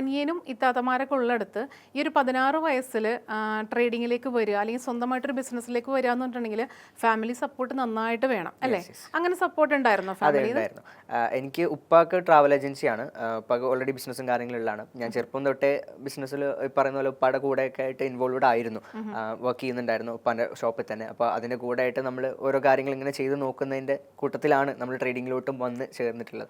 അനിയനും ഇത്താത്തമാരൊക്കെ ഉള്ളിടത്ത് ഈ ഒരു പതിനാറ് വയസ്സിൽ ട്രേഡിങ്ങിലേക്ക് വരിക അല്ലെങ്കിൽ സ്വന്തമായിട്ടൊരു ബിസിനസ്സിലേക്ക് വരിക എന്ന് പറഞ്ഞിട്ടുണ്ടെങ്കിൽ ഫാമിലി സപ്പോർട്ട് നന്നായിട്ട് വേണം അല്ലേ? അങ്ങനെ സപ്പോർട്ട് ഉണ്ടായിരുന്നോ ഫാമിലി എനിക്ക് ഉപ്പാക്ക് ട്രാവൽ ഏജൻസിയാണ് ഉപ്പാക്ക് ഓൾറെഡി ബിസിനസ്സും കാര്യങ്ങളിലാണ് ഞാൻ ചെറുപ്പം തൊട്ടേ ബിസിനസ്സിൽ പറയുന്ന പോലെ ഉപ്പാടെ കൂടെ ഒക്കെ ആയിട്ട് ഇൻവോൾവഡ് ആയിരുന്നു. വർക്ക് ചെയ്യുന്നുണ്ടായിരുന്നു ഉപ്പാന്റെ ഷോപ്പിൽ തന്നെ. അപ്പോൾ അതിന്റെ കൂടെ ആയിട്ട് നമ്മൾ ഓരോ കാര്യങ്ങൾ ഇങ്ങനെ ചെയ്ത് നോക്കുന്നതിന്റെ കൂട്ടത്തിലാണ് നമ്മൾ ട്രേഡിങ്ങിലോട്ടും വന്ന് ചേർന്നിട്ടുള്ളത്.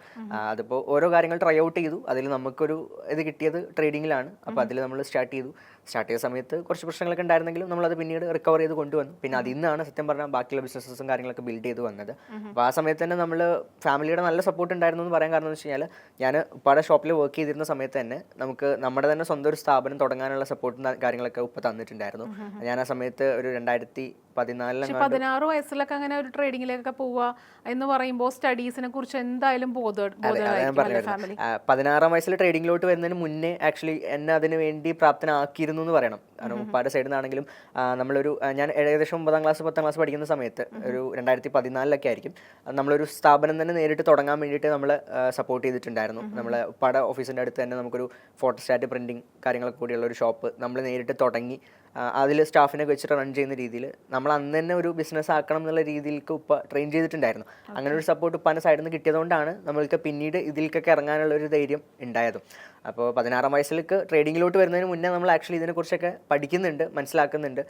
അതിപ്പോ അതിപ്പോൾ ഓരോ കാര്യങ്ങൾ ട്രൈ ഔട്ട് ചെയ്തു. അതിൽ നമുക്കൊരു ഇത് കിട്ടിയത് ട്രേഡിങ്ങിലാണ് അപ്പോൾ അതിൽ നമ്മൾ സ്റ്റാർട്ട് ചെയ്തു. സ്റ്റാർട്ട് ചെയ്ത സമയത്ത് കുറച്ച് പ്രശ്നങ്ങളൊക്കെ ഉണ്ടായിരുന്നെങ്കിലും നമ്മളത് പിന്നീട് റിക്കവർ ചെയ്ത് കൊണ്ടുവന്നു. പിന്നെ അതിൽ നിന്നാണ് സത്യം പറഞ്ഞാൽ ബാക്കിയുള്ള ബിസിനസ്സും കാര്യങ്ങളൊക്കെ ബിൽഡ് ചെയ്ത് വന്നത്. അപ്പോൾ ആ സമയത്ത് തന്നെ നമ്മൾ ഫാമിലിയുടെ നല്ല സപ്പോർട്ട് ഉണ്ടായിരുന്നു എന്ന് പറയാൻ കാരണം എന്ന് വെച്ച് കഴിഞ്ഞാൽ ഞാൻ ഉപ്പാടെ ഷോപ്പിൽ വർക്ക് ചെയ്തിരുന്ന സമയത്ത് തന്നെ നമുക്ക് നമ്മുടെ തന്നെ സ്വന്തം ഒരു സ്ഥാപനം തുടങ്ങാനുള്ള സപ്പോർട്ടും കാര്യങ്ങളൊക്കെ ഉപ്പ തന്നിട്ടുണ്ടായിരുന്നു. ഞാൻ ആ സമയത്ത് ഒരു രണ്ടായിരത്തി പതിനാറ് വയസ്സിലൊക്കെ അങ്ങനെ ഒരു ട്രേഡിങ്ങിലേക്കൊക്കെ പോവുക എന്ന് പറയുമ്പോൾ സ്റ്റഡീസിനെ കുറിച്ച് എന്തായാലും ബോധ പതിനാറാം വയസ്സിൽ ട്രേഡിങ്ങിലോട്ട് വരുന്നതിന് മുന്നേ ആക്ച്വലി എന്നെ അതിന് വേണ്ടി പ്രാപ്തനാക്കിയിരുന്നു എന്ന് പറയണം. കാരണം ഉപ്പാടെ സൈഡിൽ നിന്നാണെങ്കിലും നമ്മളൊരു ഞാൻ ഏകദേശം ഒമ്പതാം ക്ലാസ് പത്താം ക്ലാസ് പഠിക്കുന്ന സമയത്ത് ഒരു രണ്ടായിരത്തി പതിനാലിലൊക്കെ ആയിരിക്കും നമ്മളൊരു സ്ഥാപനം തന്നെ നേരിട്ട് തുടങ്ങാൻ വേണ്ടിയിട്ട് നമ്മൾ സപ്പോർട്ട് ചെയ്തിട്ടുണ്ടായിരുന്നു. നമ്മളെ ഉപ്പാടെ ഓഫീസിന്റെ അടുത്ത് തന്നെ നമുക്കൊരു ഫോട്ടോസ്റ്റാറ്റ് പ്രിന്റിങ് കാര്യങ്ങളൊക്കെ കൂടിയുള്ള ഒരു ഷോപ്പ് നമ്മൾ നേരിട്ട് തുടങ്ങി അതിൽ സ്റ്റാഫിനെ വെച്ചിട്ട് റൺ ചെയ്യുന്ന രീതിയിൽ നമ്മൾ അന്ന് തന്നെ ഒരു ബിസിനസ് ആക്കണം എന്നുള്ള രീതിയിലേക്ക് ഉപ്പ ട്രെയിൻ ചെയ്തിട്ടുണ്ടായിരുന്നു. അങ്ങനെ ഒരു സപ്പോർട്ട് ഉപ്പാന്റെ സൈഡിൽ നിന്ന് കിട്ടിയതുകൊണ്ടാണ് നമ്മൾക്ക് പിന്നീട് ഇതിലേക്കൊക്കെ ഇറങ്ങാനുള്ള ഒരു ധൈര്യം ഉണ്ടായതും. അപ്പോൾ പതിനാറാം വയസ്സിലേക്ക് ട്രേഡിങ്ങിലോട്ട് വരുന്നതിന് മുന്നേ നമ്മൾ ആക്ച്വലി ഇതിനെക്കുറിച്ചൊക്കെ പഠിക്കുന്നുണ്ട് മനസ്സിലാക്കുന്നുണ്ട്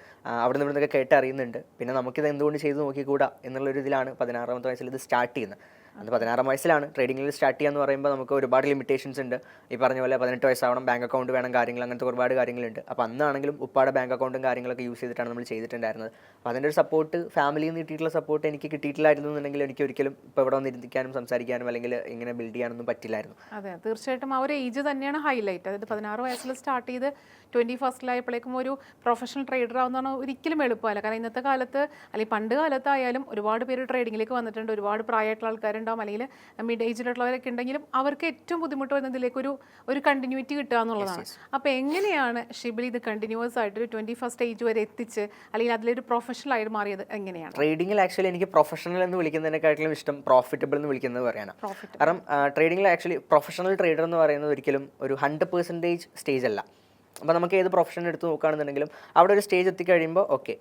അവിടെ നിന്ന് ഇവിടുന്നൊക്കെ കേട്ട് അറിയുന്നുണ്ട് പിന്നെ നമുക്കിത് എന്തുകൊണ്ട് ചെയ്ത് നോക്കിക്കൂടാ എന്നുള്ളൊരു ഇതിലാണ് പതിനാറാമത്തെ വയസ്സിൽ ഇത് സ്റ്റാർട്ട് ചെയ്യുന്നത്. അന്ന് പതിനാറാം വയസ്സിലാണ്. ട്രേഡിങ്ങിൽ സ്റ്റാർട്ട് ചെയ്യാന്ന് പറയുമ്പോൾ നമുക്ക് ഒരുപാട് ലിമിറ്റേഷൻസ് ഉണ്ട്. ഈ പറഞ്ഞ പോലെ പതിനെട്ട് വയസ്സാവണം ബാങ്ക് അക്കൗണ്ട് വേണം കാര്യങ്ങൾ അങ്ങനത്തെ ഒരുപാട് കാര്യങ്ങളുണ്ട്. അപ്പോൾ അന്നാണെങ്കിലും ഉപ്പാടെ ബാങ്ക് അക്കൗണ്ടും കാര്യങ്ങളൊക്കെ യൂസ് ചെയ്തിട്ടാണ് നമ്മൾ ചെയ്തിട്ടുണ്ടായിരുന്നത്. അപ്പോൾ അതിന്റെ ഒരു സപ്പോർട്ട് ഫാമിലിയിൽ നിന്ന് കിട്ടിയിട്ടുള്ള സപ്പോർട്ട് എനിക്ക് കിട്ടിയിട്ടില്ലായിരുന്നു എന്നുണ്ടെങ്കിൽ എനിക്ക് ഒരിക്കലും ഇപ്പോൾ ഇവിടെ വന്നിരിക്കാനും സംസാരിക്കാനും അല്ലെങ്കിൽ ഇങ്ങനെ ബിൽഡ് ചെയ്യാനൊന്നും പറ്റില്ലായിരുന്നു. അതെ തീർച്ചയായിട്ടും ആ ഒരു ഏജ് തന്നെയാണ് ഹൈലൈറ്റ് അതായത് പതിനാറ് വയസ്സിൽ സ്റ്റാർട്ട് ചെയ്ത് ട്വന്റി ഫസ്റ്റിലായപ്പോഴേക്കും ഒരു പ്രൊഫഷണൽ ട്രേഡർ ആവുന്നതാണ് ഒരിക്കലും എളുപ്പമല്ല. കാരണം ഇന്നത്തെ കാലത്ത് അല്ലെങ്കിൽ പണ്ട് കാലത്തായാലും ഒരുപാട് പേര് ട്രേഡിങ്ങിലേക്ക് വന്നിട്ടുണ്ട്. ഒരുപാട് പ്രായമായിട്ടുള്ള ആൾക്കാരുണ്ടാവും അല്ലെങ്കിൽ മിഡ് ഏജിലുള്ളവരൊക്കെ ഉണ്ടെങ്കിലും അവർക്ക് ഏറ്റവും ബുദ്ധിമുട്ട് വരുന്നതിലേക്ക് ഒരു ഒരു കണ്ടിന്യൂറ്റി കിട്ടുക എന്നുള്ളതാണ്. അപ്പോൾ എങ്ങനെയാണ് ഷിബിലി ഇത് കണ്ടിന്യൂസ് ആയിട്ട് ഒരു ട്വന്റി ഫസ്റ്റ് ഏജ് വരെ എത്തിച്ച് അല്ലെങ്കിൽ അതിലൊരു പ്രൊഫഷണൽ ആയിട്ട് മാറിയത് എങ്ങനെയാണ്? ട്രേഡിംഗിൽ ആക്ച്വലി എനിക്ക് പ്രൊഫഷണൽ എന്ന് വിളിക്കുന്നതിനെക്കാട്ടിലും ഇഷ്ടം പ്രോഫിറ്റബിൾ എന്ന് വിളിക്കുന്നത് പറയാനാണ്. കാരണം ട്രേഡിംഗിൽ ആക്ച്വലി പ്രൊഫഷണൽ ട്രേഡർ എന്ന് പറയുന്നത് ഒരിക്കലും ഒരു ഹൺഡ്രഡ് പെർസെന്റേജ് സ്റ്റേജ് അല്ല. അപ്പോൾ നമുക്ക് ഏത് പ്രൊഫഷൻ എടുത്ത് നോക്കുകയാണെന്നുണ്ടെങ്കിലും അവിടെ ഒരു സ്റ്റേജ് എത്തിക്കഴിയുമ്പോൾ ഓക്കെ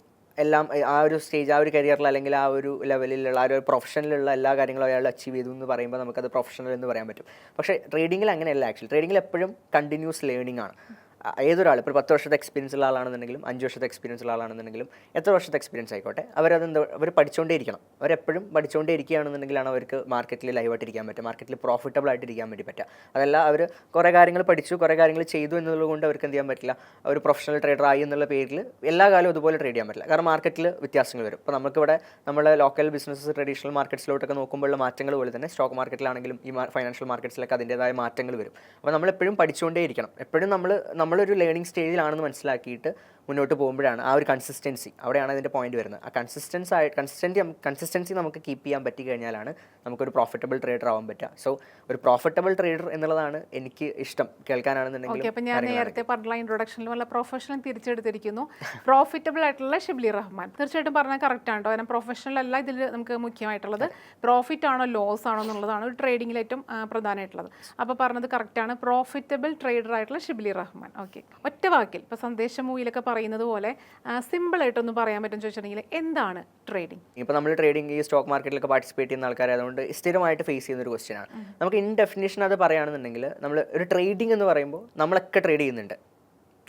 എല്ലാം ആ ഒരു സ്റ്റേജ് ആ ഒരു കരിയറിൽ അല്ലെങ്കിൽ ആ ഒരു ലെവലിലുള്ള ആ ഒരു പ്രൊഫഷനിലുള്ള എല്ലാ കാര്യങ്ങളും അയാൾ അച്ചീവ് ചെയ്തു എന്ന് പറയുമ്പോൾ നമുക്കത് പ്രൊഫഷണൽ എന്ന് പറയാൻ പറ്റും. പക്ഷേ ട്രേഡിങ്ങിൽ അങ്ങനെയല്ല ആക്ച്വലി ട്രേഡിങ്ങിൽ എപ്പോഴും കണ്ടിന്യൂസ് ലേണിംഗ് ആണ്. ഏതൊരാൾ ഇപ്പോൾ പത്ത് വർഷത്തെ എക്സ്പീരിയൻസ് ഉള്ള ആളാണെന്നുണ്ടെങ്കിലും അഞ്ച് വർഷത്തെ എക്സ്പീരിയൻസ് ഉള്ള ആളാണെന്നുണ്ടെങ്കിലും എത്ര വർഷത്തെ എക്സ്പീരിയൻസ് ആയിക്കോട്ടെ അവരതെന്താ അവർ പഠിച്ചുകൊണ്ടേ ഇരിക്കണം അവരെപ്പോഴും പഠിച്ചുകൊണ്ടേ ഇരിക്കുകയാണെന്നുണ്ടെങ്കിലാണ് അവർക്ക് മാർക്കറ്റിൽ ലൈവായിട്ട് ഇരിക്കാൻ പറ്റുക. മാർക്കറ്റിൽ പ്രോഫിറ്റബിൾ ആയിട്ട് ഇരിക്കാൻ വേണ്ടി പറ്റുക. അതല്ല അവർ കുറേ കാര്യങ്ങൾ പഠിച്ചു കുറേ കാര്യങ്ങൾ ചെയ്തു എന്നുള്ളത് കൊണ്ട് അവർക്ക് എന്ത് ചെയ്യാൻ പറ്റില്ല. ഒരു പ്രൊഫഷണൽ ട്രേഡർ ആയി എന്നുള്ള പേരിൽ എല്ലാ കാലവും അതുപോലെ ട്രേഡ് ചെയ്യാൻ പറ്റില്ല. കാരണം മാർക്കറ്റിൽ വ്യത്യാസങ്ങൾ വരും. ഇപ്പോൾ നമുക്കിവിടെ നമ്മുടെ ലോക്കൽ ബിസിനസ് ട്രഡീഷണൽ മാർക്കറ്റ്സിലോട്ടൊക്കെ നോക്കുമ്പോഴുള്ള മാറ്റങ്ങൾ പോലെ തന്നെ സ്റ്റോക്ക് മാർക്കറ്റിലാണെങ്കിലും ഈ ഫൈനാൻഷ്യൽ മാർക്കറ്റ്സിലൊക്കെ അതിന്റേതായ മാറ്റങ്ങൾ വരും. അപ്പോൾ നമ്മൾ എപ്പോഴും പഠിച്ചുകൊണ്ടേ ഇരിക്കണം എപ്പോഴും നമ്മൾ നമ്മളൊരു ലേണിംഗ് സ്റ്റേജിലാണെന്ന് മനസ്സിലാക്കിയിട്ട് മുന്നോട്ട് പോകുമ്പോഴാണ് ആ ഒരു കൺസിസ്റ്റൻസി അവിടെയാണ് അതിന്റെ പോയിന്റ് വരുന്നത്. ആ കൺസിസ്റ്റൻസ് ആയി കൺസിസ്റ്റന്റി കൺസിസ്റ്റൻസി നമുക്ക് കീപ്പ് ചെയ്യാൻ പറ്റി കഴിഞ്ഞാലാണ് നമുക്കൊരു പ്രോഫിറ്റബിൾ ട്രേഡർ ആവാൻ പറ്റുക. സോ ഒരു പ്രോഫിറ്റബിൾ ട്രേഡർ എന്നുള്ളതാണ് എനിക്ക് ഇഷ്ടം. ഓക്കെ കേൾക്കാനാണെന്നുണ്ടെങ്കിൽ അപ്പോൾ ഞാൻ നേരത്തെ പറഞ്ഞ ഇൻട്രൊഡക്ഷനിൽ വല്ല പ്രൊഫഷണൽ തിരിച്ചെടുത്തിരിക്കുന്നു. പ്രോഫിറ്റബിൾ ആയിട്ടുള്ള ഷിബ്ലി റഹ്മാൻ. തീർച്ചയായിട്ടും പറഞ്ഞാൽ കറക്റ്റ് ആണ് കാരണം പ്രൊഫഷണൽ അല്ല ഇതിൽ നമുക്ക് മുഖ്യമായിട്ടുള്ളത്. പ്രോഫിറ്റ് ആണോ ലോസ് ആണോ എന്നുള്ളതാണ് ഒരു ട്രേഡിങ്ങിൽ ഏറ്റവും പ്രധാനമായിട്ടുള്ളത്. അപ്പോൾ പറഞ്ഞത് കറക്റ്റ് ആണ്. പ്രോഫിറ്റബിൾ ട്രേഡർ ആയിട്ടുള്ള ഷിബ്ലി റഹ്മാൻ. ഓക്കെ ഒറ്റ വാക്കിൽ ഇപ്പോൾ സന്ദേശ മൂവിലൊക്കെ പറയുന്നത് പോലെ സിമ്പിൾ ആയിട്ടൊന്ന് പറയാൻ പറ്റും ചോദിച്ചിട്ടുണ്ടെങ്കിൽ എന്താണ് ട്രേഡിംഗ് ഇപ്പോൾ നമ്മൾ ട്രേഡിംഗ് ഈ സ്റ്റോക്ക് മാർക്കറ്റിലൊക്കെ പാർട്ടിസിപ്പേറ്റ് ചെയ്യുന്ന ആൾക്കാരായതുകൊണ്ട് സ്ഥിരമായിട്ട് ഫേസ് ചെയ്യുന്ന ഒരു ക്വസ്റ്റ്യനാണ് നമുക്ക് ഇൻ ഡെഫിനേഷൻ അത് പറയുകയാണെന്നുണ്ടെങ്കിൽ നമ്മൾ ഒരു ട്രേഡിംഗ് എന്ന് പറയുമ്പോൾ നമ്മളൊക്കെ ട്രേഡ് ചെയ്യുന്നുണ്ട്.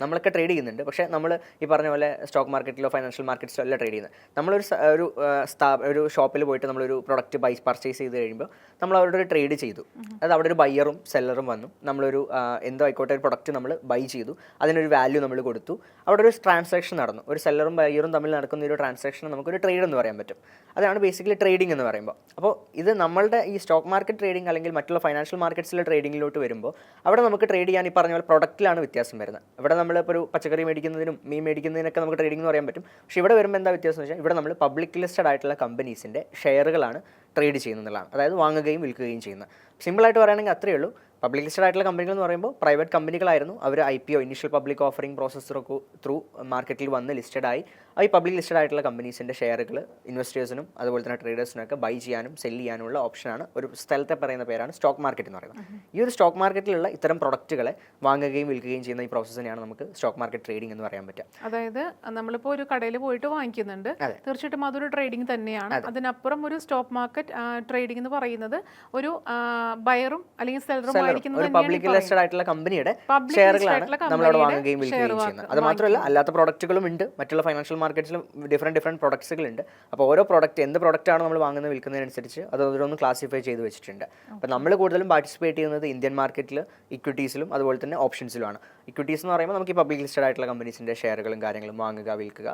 നമ്മളൊക്കെ ട്രേഡ് ചെയ്യുന്നുണ്ട്. പക്ഷേ നമ്മൾ ഈ പറഞ്ഞ പോലെ സ്റ്റോക്ക് മാർക്കറ്റിലോ ഫൈനാൻഷ്യൽ മാർക്കറ്റ്സിലോ അല്ല ട്രേഡ് ചെയ്യുന്നത്. നമ്മളൊരു ഒരു സ്ഥാ ഒരു ഷോപ്പിൽ പോയിട്ട് നമ്മളൊരു പ്രൊഡക്റ്റ് ബൈ പർച്ചേസ് ചെയ്ത് കഴിയുമ്പോൾ നമ്മൾ അവരുടെ ഒരു ട്രേഡ് ചെയ്തു അത് അവിടെ ഒരു ബയ്യറും സെല്ലറും വന്നു. നമ്മളൊരു എന്തോ ആയിക്കോട്ടെ ഒരു പ്രൊഡക്റ്റ് നമ്മൾ ബൈ ചെയ്തു. അതിനൊരു വാല്യൂ നമ്മൾ കൊടുത്തു. അവിടെ ഒരു ട്രാൻസാക്ഷൻ നടന്നു. ഒരു സെല്ലറും ബയ്യറും തമ്മിൽ നടക്കുന്ന ഒരു ട്രാൻസാക്ഷൻ നമുക്കൊരു ട്രേഡ് എന്ന് പറയാൻ പറ്റും. അതാണ് ബേസിക്കലി ട്രേഡിംഗ് എന്ന് പറയുമ്പോൾ അപ്പോൾ ഇത് നമ്മളുടെ ഈ സ്റ്റോക്ക് മാർക്കറ്റ് ട്രേഡിംഗ് അല്ലെങ്കിൽ മറ്റുള്ള ഫൈനാൻഷ്യൽ മാർക്കറ്റ്സിലെ ട്രേഡിങ്ങിലോട്ട് വരുമ്പോൾ അവിടെ നമുക്ക് ട്രേഡ് ചെയ്യാൻ ഈ പറഞ്ഞ പോലെ പ്രൊഡക്റ്റിലാണ് വ്യത്യാസം വരുന്നത്. ഇവിടെ നമ്മളിപ്പോൾ ഒരു പച്ചക്കറി മേടിക്കുന്നതിനും മീൻ മേടിക്കുന്നതിനൊക്കെ നമുക്ക് ട്രേഡിംഗ് എന്ന് പറയാൻ പറ്റും. പക്ഷേ ഇവിടെ വരുമ്പോൾ എന്താ വ്യത്യാസം എന്ന് വെച്ചാൽ ഇവിടെ നമ്മൾ പബ്ലിക് ലിസ്റ്റഡ് ആയിട്ടുള്ള കമ്പനീസിന്റെ ഷെയറുകളാണ് ട്രേഡ് ചെയ്യുന്നതാണ് അതായത് വാങ്ങുകയും വിൽക്കുകയും ചെയ്യുന്നത്. സിമ്പിളായിട്ട് പറയുകയാണെങ്കിൽ അത്രയേ ഉള്ളൂ. പബ്ലിക് ലിസ്റ്റഡ് ആയിട്ടുള്ള കമ്പനികൾ എന്ന് പറയുമ്പോൾ പ്രൈവറ്റ് കമ്പനികളായിരുന്നു അവർ I P O initial public offering പ്രോസസ്സറൊക്കെ through മാർക്കറ്റിൽ വന്ന് ലിസ്റ്റഡ് ആയി. ഈ പബ്ലിക് ലിസ്റ്റഡ് ആയിട്ടുള്ള കമ്പനീസിന്റെ ഷെയറുകൾ ഇൻവെസ്റ്റേഴ്സിനും അതുപോലെ തന്നെ ട്രേഡേഴ്സിനൊക്കെ ബൈ ചെയ്യാനും സെൽ ചെയ്യാനുമുള്ള ഓപ്ഷനാണ് ഒരു സ്ഥലത്തെ പറയുന്ന പേരാണ് സ്റ്റോക്ക് മാർക്കറ്റ് എന്ന് പറയുന്നത്. ഈ ഒരു സ്റ്റോക്ക് മാർക്കറ്റിലുള്ള ഇത്തരം പ്രൊഡക്റ്റുകളെ വാങ്ങുകയും വിൽക്കുകയും ചെയ്യുന്ന ഈ പ്രോസസ്സിനെയാണ് നമുക്ക് സ്റ്റോക്ക് മാർക്കറ്റ് ട്രേഡിംഗ് എന്ന് പറയാൻ പറ്റുക. അതായത് നമ്മളിപ്പോൾ ഒരു കടയിൽ പോയിട്ട് വാങ്ങിക്കുന്നുണ്ട്. തീർച്ചയായിട്ടും അതൊരു ട്രേഡിംഗ് തന്നെയാണ്. അതിനപ്പുറം ഒരു സ്റ്റോക്ക് മാർക്കറ്റ് ട്രേഡിംഗ് എന്ന് പറയുന്നത് ഒരു ബയറും അല്ലെങ്കിൽ സെല്ലറും ആയിരിക്കുന്നത് പബ്ലിക് ലിസ്റ്റഡ് ആയിട്ടുള്ള കമ്പനിയുടെ ഷെയറുകളാണ് നമ്മളവിടെ വാങ്ങുകയും വിൽക്കുകയും ചെയ്യുന്നത്. അത് മാത്രമല്ല അല്ലാത്ത പ്രൊഡക്റ്റുകളും ഉണ്ട്. മറ്റുള്ള ഫൈനാൻഷ്യൽ മാർക്കറ്റ്സിലും ഡിഫറെന്റ് ഡിഫറെന്റ് പ്രൊഡക്ട്സുകളുണ്ട് അപ്പോൾ ഓരോ പ്രോഡക്റ്റ് എന്ത് പ്രൊഡക്റ്റാണ് നമ്മൾ വാങ്ങുന്നത് വിൽക്കുന്നതിനനുസരിച്ച് അത് ഓരോന്ന് ക്ലാസിഫൈ ചെയ്ത് വെച്ചിട്ടുണ്ട്. അപ്പോൾ നമ്മൾ കൂടുതലും പാർട്ടിസിപ്പേറ്റ് ചെയ്യുന്നത് ഇന്ത്യൻ മാർക്കറ്റിൽ ഇക്വിറ്റീസിലും അതുപോലെ തന്നെ ഓപ്ഷൻസിലുമാണ് ഇക്വിറ്റീസ് എന്ന് പറയുമ്പോൾ നമുക്ക് ഈ പബ്ലിക് ലിസ്റ്റഡ് ആയിട്ടുള്ള കമ്പനീസിന്റെ ഷെയറുകളും കാര്യങ്ങളും വാങ്ങുക വിൽക്കുക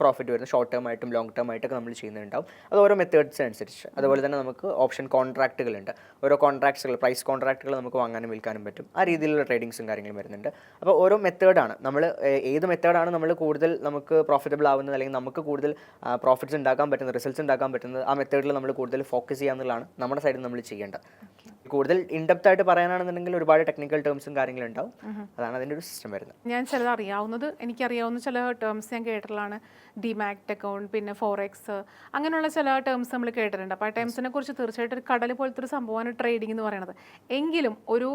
പ്രോഫിറ്റ് വരുന്ന ഷോർട്ട് ടേം ആയിട്ടും ലോങ് ടേം ആയിട്ടൊക്കെ നമ്മൾ ചെയ്യുന്നുണ്ടാവും. അത് ഓരോ മെത്തേഡ്സ് അനുസരിച്ച്. അതുപോലെ തന്നെ നമുക്ക് ഓപ്ഷൻ കോൺട്രാക്റ്റുകളുണ്ട് ഓരോ കോൺട്രാക്ട്സുകൾ പ്രൈസ് കോൺട്രാക്റ്റുകൾ നമുക്ക് വാങ്ങാനും വിൽക്കാനും പറ്റും. ആ രീതിയിലുള്ള ട്രേഡിങ്സും കാര്യങ്ങളും വരുന്നുണ്ട്. അപ്പോൾ ഓരോ മെത്തേഡാണ് നമ്മൾ ഏത് മെത്തേഡാണ് നമ്മൾ കൂടുതൽ നമുക്ക് പ്രോഫിറ്റബിൾ ആവുന്നത് അല്ലെങ്കിൽ നമുക്ക് കൂടുതൽ പ്രോഫിറ്റ്സ് ഉണ്ടാക്കാൻ പറ്റുന്ന റിസൾട്ട്സ് ഉണ്ടാക്കാൻ പറ്റുന്നത് ആ മെത്തേഡിൽ നമ്മൾ കൂടുതൽ ഫോക്കസ് ചെയ്യുക എന്നുള്ളതാണ് നമ്മുടെ സൈഡിൽ നമ്മൾ ചെയ്യേണ്ടത്. കൂടുതൽ ഇൻഡെപ്ത് ആയിട്ട് പറയാനാണെന്നുണ്ടെങ്കിൽ ഒരുപാട് ടെക്നിക്കൽ ടേംസും കാര്യങ്ങളും ഉണ്ടാവും. അതാണ് അതിന്റെ ഒരു സിസ്റ്റം വരുന്നത്. ഞാൻ ചിലത് അറിയാവുന്നത് എനിക്കറിയാവുന്ന ചില ടേംസ് ഞാൻ കേട്ടിട്ടുള്ളതാണ്. ഡിമാക്ട് അക്കൗണ്ട് പിന്നെ ഫോറെക്സ് അങ്ങനെയുള്ള ചില ടേംസ് നമ്മൾ കേട്ടിട്ടുണ്ട്. അപ്പോൾ ആ ടേംസിനെ കുറിച്ച് തീർച്ചയായിട്ടും ഒരു കടൽ പോലത്തെ ഒരു സംഭവമാണ് ട്രേഡിംഗ് എന്ന് പറയുന്നത്. എങ്കിലും ഒരു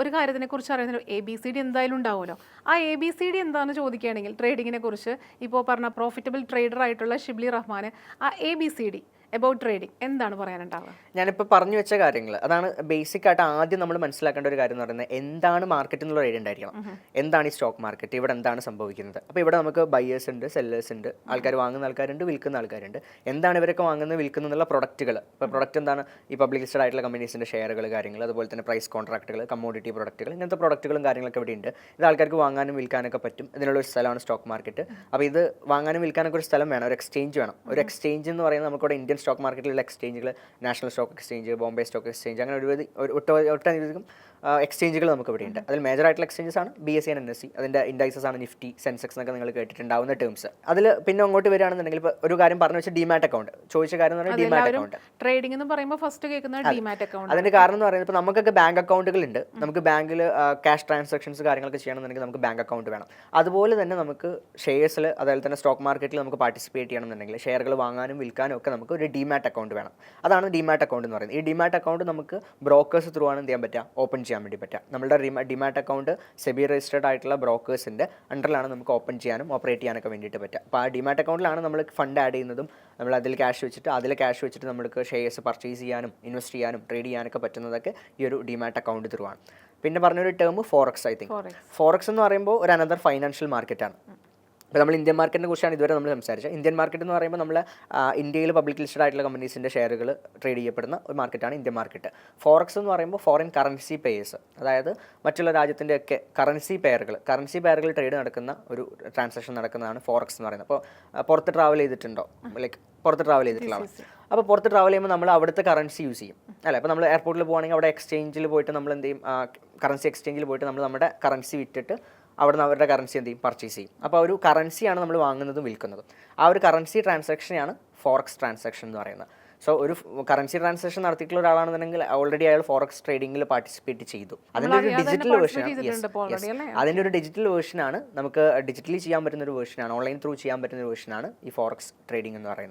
ഒരു കാര്യത്തിനെ കുറിച്ച് അറിയുന്ന എ ബി സി ഡി എന്തായാലും ഉണ്ടാവുമല്ലോ. ആ എ ബി സി ഡി എന്താണെന്ന് ചോദിക്കുകയാണെങ്കിൽ ട്രേഡിങ്ങിനെ കുറിച്ച് ഇപ്പോൾ പറഞ്ഞ പ്രോഫിറ്റബിൾ ട്രേഡർ ആയിട്ടുള്ള ഷിബ്ലി റഹ്മാൻ ആ A B C D about trading എന്താണ് പറയാനുണ്ടാവുക? ഞാനിപ്പോൾ പറഞ്ഞു വെച്ച കാര്യങ്ങൾ അതാണ് ബേസിക് ആയിട്ട് ആദ്യം നമ്മൾ മനസ്സിലാക്കേണ്ട ഒരു കാര്യം എന്ന് പറയുന്നത് എന്താണ് മാർക്കറ്റ് എന്നുള്ള ഐഡിയ ഉണ്ടായിരിക്കണം. എന്താണ് ഈ സ്റ്റോക്ക് മാർക്കറ്റ് ഇവിടെ എന്താണ് സംഭവിക്കുന്നത്? അപ്പോൾ ഇവിടെ നമുക്ക് ബയേഴ്സ് ഉണ്ട് സെല്ലേഴ്സ് ഉണ്ട് ആൾക്കാർ വാങ്ങുന്ന ആൾക്കാരുണ്ട് വിൽക്കുന്ന ആൾക്കാരുണ്ട്. എന്താണ് ഇവരൊക്കെ വാങ്ങുന്നത് വിൽക്കുന്ന എന്നുള്ള പ്രൊഡക്റ്റുകൾ ഇപ്പോൾ പ്രൊഡക്റ്റ് എന്താണ്? ഈ പബ്ലിക് ലിസ്റ്റഡ് ആയിട്ടുള്ള കമ്പനീസിന്റെ ഷെയറുകൾ കാര്യങ്ങൾ അതുപോലെ തന്നെ പ്രൈസ് കോൺട്രാക്റ്റുകൾ കമ്മോഡിറ്റി പ്രൊഡക്റ്റുകൾ ഇങ്ങനത്തെ പ്രൊഡക്റ്റുകളും കാര്യങ്ങളൊക്കെ ഇവിടെ ഉണ്ട്. ഇത് ആൾക്കാർക്ക് വാങ്ങാനും വിൽക്കാനൊക്കെ പറ്റും. ഇതിനുള്ള ഒരു സ്ഥലമാണ് സ്റ്റോക്ക് മാർക്കറ്റ് അപ്പോൾ ഇത് വാങ്ങാനും വിൽക്കാനൊക്കെ ഒരു സ്ഥലം വേണം ഒരു എക്സ്ചേഞ്ച് വേണം. ഒരു എക്സ്ചേഞ്ച് എന്ന് പറയുന്നത് നമുക്കിവിടെ ഇന്ത്യൻ സ്റ്റോക്ക് മാർക്കറ്റിലുള്ള എക്സ്ചേഞ്ചുകൾ national stock exchange Bombay stock exchange അങ്ങനെ ഒരുപാട് ഒരു ഒട്ട ഒട്ടനധികം എക്സ്ചേഞ്ചുകൾ നമുക്ക് ഇവിടെ ഉണ്ട് അതിൽ മേജർ ആയിട്ടുള്ള എക്സ്ചേഞ്ചസ് ആണ് B S C N S C അതിന്റെ ഇൻഡൈസസ് ആണ് നിഫ്റ്റി സെൻസെക്സ് എന്നൊക്കെ നിങ്ങൾ കേട്ടിട്ടുണ്ടാവുന്ന ടേംസ് അതിൽ പിന്നെ അങ്ങോട്ട് വരികയാണെന്നുണ്ടെങ്കിൽ ഇപ്പോൾ ഒരു കാര്യം പറഞ്ഞു വെച്ചാൽ ഡിമാറ്റ് അക്കൗണ്ട് ചോദിച്ച കാര്യം എന്ന് പറഞ്ഞാൽ ഡിമാറ്റ് അക്കൗണ്ട് ട്രേഡിംഗ് എന്ന് പറയുമ്പോൾ ഫസ്റ്റ് കേൾക്കുന്നത് ഡിമാറ്റ് അക്കൗണ്ട് അതിന്റെ കാരണം എന്ന് പറയുന്നത് ഇപ്പോൾ നമുക്കൊക്കെ ബാങ്ക് അക്കൗണ്ടുകൾ ഉണ്ട് നമുക്ക് ബാങ്കിൽ ക്യാഷ് ട്രാൻസാക്ഷൻസ് കാര്യങ്ങളൊക്കെ ചെയ്യണമെന്നുണ്ടെങ്കിൽ നമുക്ക് ബാങ്ക് അക്കൗണ്ട് വേണം. അതുപോലെ തന്നെ നമുക്ക് ഷെയർസിൽ അതായത് തന്നെ സ്റ്റോക്ക് മാർക്കറ്റിൽ നമുക്ക് പാർട്ടിസിപ്പേറ്റ് ചെയ്യണമെന്നുണ്ടെങ്കിൽ ഷെയറുകൾ വാങ്ങാനും വിൽക്കാനും ഒക്കെ നമുക്ക് ഒരു ഡിമാറ്റ് അക്കൗണ്ട് വേണം. അതാണ് ഡിമാറ്റ് അക്കൗണ്ട് എന്ന് പറയുന്നത്. ഈ ഡിമാറ്റ് അക്കൗണ്ട് നമുക്ക് ബ്രോക്കേഴ്സ് ത്രൂ ആണ് എന്ത് ചെയ്യാൻ പറ്റുക? ഓപ്പൺ ചെയ്യാൻ വേണ്ടി പറ്റുക. നമ്മളുടെ ഡിമാറ്റ് അക്കൗണ്ട് സെബി രജിസ്റ്റേർഡ് ആയിട്ടുള്ള ബ്രോക്കേഴ്സിന്റെ അണ്ടറിലാണ് നമുക്ക് ഓപ്പൺ ചെയ്യാനും ഓപ്പറേറ്റ് ചെയ്യാനൊക്കെ വേണ്ടിയിട്ട് പറ്റുക. അപ്പോൾ ആ ഡിമാറ്റ് അക്കൗണ്ടിലാണ് നമ്മൾ ഫണ്ട് ആഡ് ചെയ്യുന്നതും നമ്മൾ അതിൽ ക്യാഷ് വെച്ചിട്ട് അതിൽ ക്യാഷ് വെച്ചിട്ട് നമുക്ക് ഷെയർസ് പർച്ചേസ് ചെയ്യാനും ഇൻവെസ്റ്റ് ചെയ്യാനും ട്രേഡ് ചെയ്യാനൊക്കെ പറ്റുന്നതൊക്കെ ഈ ഒരു ഡിമാറ്റ് അക്കൗണ്ട് ത്രൂ ആണ്. പിന്നെ പറഞ്ഞൊരു term forex I think. Forex. എന്ന് പറയുമ്പോൾ ഒരു അനദർ ഫൈനാൻഷ്യൽ മാർക്കറ്റാണ് ഇപ്പോൾ നമ്മൾ ഇന്ത്യൻ മാർക്കറ്റിനെ കുറിച്ചാണ് ഇതുവരെ നമ്മൾ സംസാരിച്ചത്. ഇന്ത്യൻ മാർക്കറ്റ് എന്ന് പറയുമ്പോൾ നമ്മൾ ഇന്ത്യയിൽ പബ്ലിക് ലിസ്റ്റഡ് ആയിട്ടുള്ള കമ്പനീസിന്റെ ഷെയറുകൾ ട്രേഡ് ചെയ്യപ്പെടുന്ന ഒരു മാർക്കറ്റാണ് ഇന്ത്യൻ മാർക്കറ്റ്. ഫോറക്സ് എന്ന് പറയുമ്പോൾ ഫോറിൻ കറൻസി പേയേഴ്സ് അതായത് മറ്റുള്ള രാജ്യത്തിന്റെ ഒക്കെ കറൻസി പെയറുകൾ കറൻസി പെയറുകൾ ട്രേഡ് നടക്കുന്ന ഒരു ട്രാൻസാക്ഷൻ നടക്കുന്നതാണ് ഫോറക്സ് എന്ന് പറയുന്നത്. അപ്പോൾ പുറത്ത് ട്രാവൽ ചെയ്തിട്ടുണ്ടോ? ലൈക്ക് പുറത്ത് ട്രാവൽ ചെയ്തിട്ടുള്ളതാണ് അപ്പോൾ പുറത്ത് ട്രാവൽ ചെയ്യുമ്പോൾ നമ്മൾ അവിടുത്തെ കറൻസി യൂസ് ചെയ്യും. അല്ലേ? അപ്പോൾ നമ്മൾ എയർപോർട്ടിൽ പോകുകയാണെങ്കിൽ അവിടെ എക്സ്ചേഞ്ചിൽ പോയിട്ട് നമ്മൾ എന്ത് ചെയ്യും? കറൻസി എക്സ്ചേഞ്ചിൽ പോയിട്ട് നമ്മൾ നമ്മുടെ കറൻസി വിറ്റിട്ട് അവിടെ നിന്ന് അവരുടെ കറൻസി എന്ത് ചെയ്യും? പർച്ചേസ് ചെയ്യും. അപ്പോൾ ആ ഒരു കറൻസിയാണ് നമ്മൾ വാങ്ങുന്നതും വിൽക്കുന്നതും. ആ ഒരു കറൻസി ട്രാൻസാക്ഷനെയാണ് ഫോറക്സ് ട്രാൻസാക്ഷൻ എന്ന് പറയുന്നത്. സോ ഒരു കറൻസി ട്രാൻസാക്ഷൻ നടത്തിയിട്ടുള്ള ഒരാളാണെന്നുണ്ടെങ്കിൽ ഓൾറെഡി അയാൾ ഫോറക്സ് ട്രേഡിംഗിൽ പാർട്ടിസിപ്പേറ്റ് ചെയ്തു. അതിന്റെ ഒരു ഡിജിറ്റൽ വേർഷൻ? അതിന്റെ ഒരു ഡിജിറ്റൽ വേർഷനാണ് നമുക്ക് ഡിജിറ്റലി ചെയ്യാൻ പറ്റുന്ന ഒരു വേർഷനാണ് ഓൺലൈൻ ത്രൂ ചെയ്യാൻ പറ്റുന്ന ഒരു വേർഷനാണ് ഈ ഫോറക്സ് ട്രേഡിംഗ് എന്ന് പറയുന്നത്.